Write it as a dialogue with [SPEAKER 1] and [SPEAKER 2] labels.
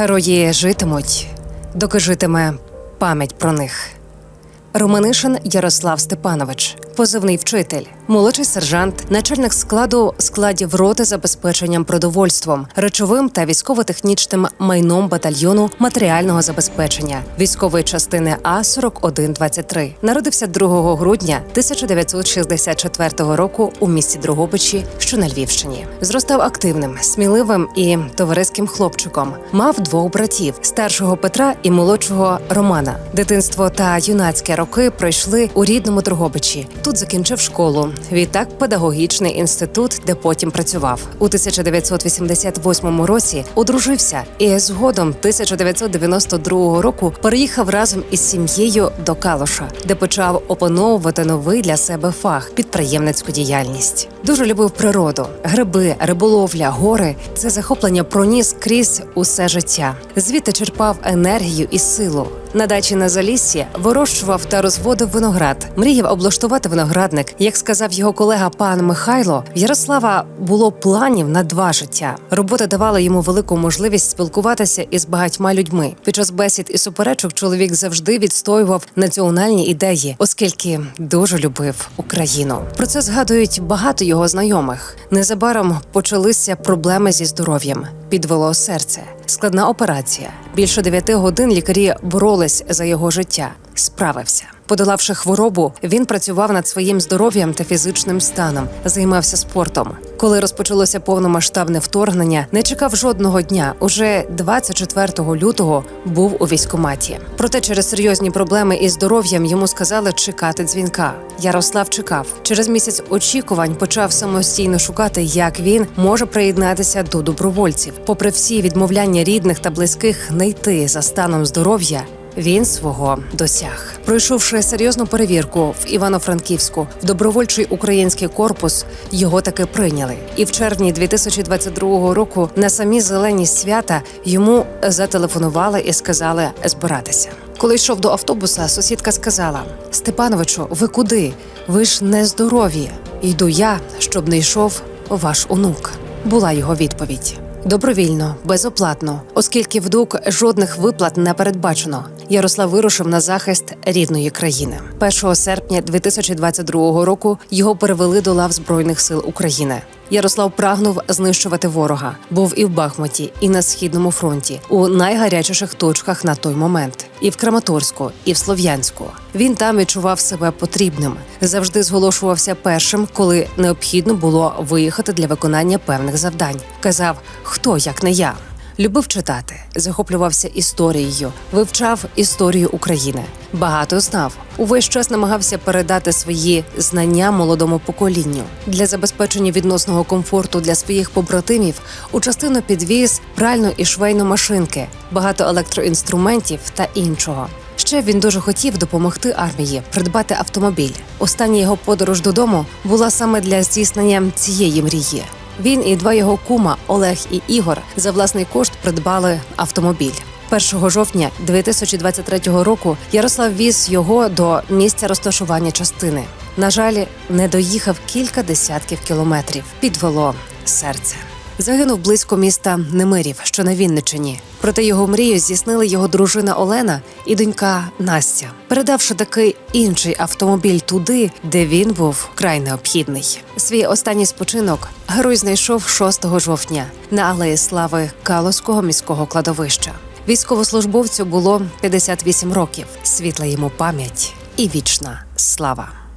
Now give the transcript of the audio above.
[SPEAKER 1] Герої житимуть, доки житиме пам'ять про них. Романишин Ярослав Степанович, позивний вчитель, молодший сержант, начальник складу складів роти забезпеченням продовольством, речовим та військово-технічним майном батальйону матеріального забезпечення військової частини А 4123 Народився 2 грудня 1964 року у місті Дрогобичі, що на Львівщині. Зростав активним, сміливим і товариським хлопчиком. Мав двох братів: старшого Петра і молодшого Романа. Дитинство та юнацьке роки пройшли у рідному Дрогобичі. Тут закінчив школу. Відтак педагогічний інститут, де потім працював. У 1988 році одружився і згодом 1992 року переїхав разом із сім'єю до Калуша, де почав опановувати новий для себе фах підприємницьку діяльність. Дуже любив природу, гриби, риболовля, гори. Це захоплення проніс крізь усе життя. Звідти черпав енергію і силу. На дачі на заліссі вирощував та розводив виноград. Мріяв облаштувати виноградник. Як сказав його колега пан Михайло, в Ярослава було планів на два життя. Робота давала йому велику можливість спілкуватися із багатьма людьми. Під час бесід і суперечок чоловік завжди відстоював національні ідеї, оскільки дуже любив Україну. Про це згадують багато його знайомих. Незабаром почалися проблеми зі здоров'ям. Підвело серце, складна операція. Більше дев'яти годин лікарі боролись за його життя. Справився. Подолавши хворобу, він працював над своїм здоров'ям та фізичним станом, займався спортом. Коли розпочалося повномасштабне вторгнення, не чекав жодного дня. Уже 24 лютого був у військкоматі. Проте через серйозні проблеми із здоров'ям йому сказали чекати дзвінка. Ярослав чекав. Через місяць очікувань почав самостійно шукати, як він може приєднатися до добровольців. Попри всі відмовляння рідних та близьких не йти за станом здоров'я. Він свого досяг, пройшовши серйозну перевірку в Івано-Франківську, в добровольчий український корпус його таки прийняли. І в червні 2022 року на самі зелені свята йому зателефонували і сказали збиратися. Коли йшов до автобуса, сусідка сказала: Степановичу, ви куди? Ви ж не здорові. Йду я, щоб не йшов ваш онук. Була його відповідь. Добровільно, безоплатно, оскільки вдруг жодних виплат не передбачено. Ярослав вирушив на захист рідної країни. 1 серпня 2022 року його перевели до лав збройних сил України. Ярослав прагнув знищувати ворога. Був і в Бахмуті, і на східному фронті, у найгарячіших точках на той момент, і в Краматорську, і в Слов'янську. Він там відчував себе потрібним. Завжди зголошувався першим, коли необхідно було виїхати для виконання певних завдань. Казав, хто як не я. Любив читати, захоплювався історією, вивчав історію України. Багато знав. Увесь час намагався передати свої знання молодому поколінню для забезпечення відносного комфорту для своїх побратимів. У частину підвіз пральну і швейну машинки, багато електроінструментів та іншого. Ще він дуже хотів допомогти армії придбати автомобіль. Остання його подорож додому була саме для здійснення цієї мрії. Він і два його кума Олег і Ігор за власний кошт придбали автомобіль. 1 жовтня 2023 року Ярослав віз його до місця розташування частини. На жаль, не доїхав кілька десятків кілометрів. Підвело серце. Загинув близько міста Немирів, що на Вінничині. Проте його мрію здійснили його дружина Олена і донька Настя, передавши такий інший автомобіль туди, де він був вкрай необхідний. Свій останній спочинок герой знайшов 6 жовтня на алеї слави Калоського міського кладовища. Військовослужбовцю було 58 років. Світла йому пам'ять і вічна слава.